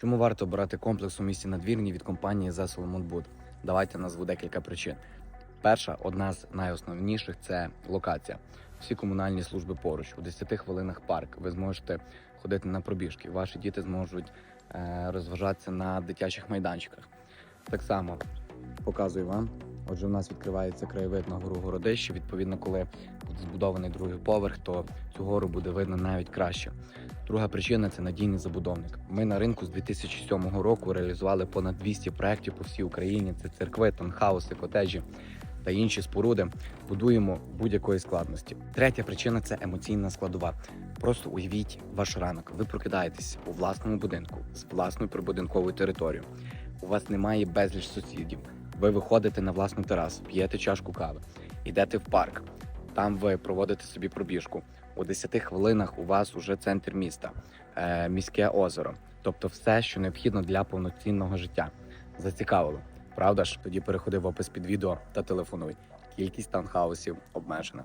Чому варто обирати комплекс у місті надвірні від компанії The Solomon Wood? Давайте назву декілька причин. Перша, одна з найосновніших це локація. Всі комунальні служби поруч, у 10 хвилинах парк. Ви зможете ходити на пробіжки. Ваші діти зможуть е, розважатися на дитячих майданчиках. Так само показую вам. Отже, в нас відкривається краєвид на гору Городище. Відповідно, коли буде збудований другий поверх, то цю гору буде видно навіть краще. Друга причина це надійний забудовник. Ми на ринку з 2007 року реалізували понад 200 проєктів по всій Україні. Це церкви, танхауси, котеджі та інші споруди. Будуємо будь-якої складності. Третя причина це емоційна складова. Просто уявіть ваш ранок. Ви прокидаєтесь у власному будинку з власною прибудинковою територією. У вас немає безліч сусідів. Ви виходите на власну терасу, п'єте чашку кави, йдете в парк. Там ви проводите собі пробіжку. У 10 хвилинах у вас уже центр міста, е, міське озеро, тобто все, що необхідно для повноцінного життя. Зацікавило, правда ж? Тоді переходи в опис під відео та телефонуй. Кількість таунхаусів обмежена.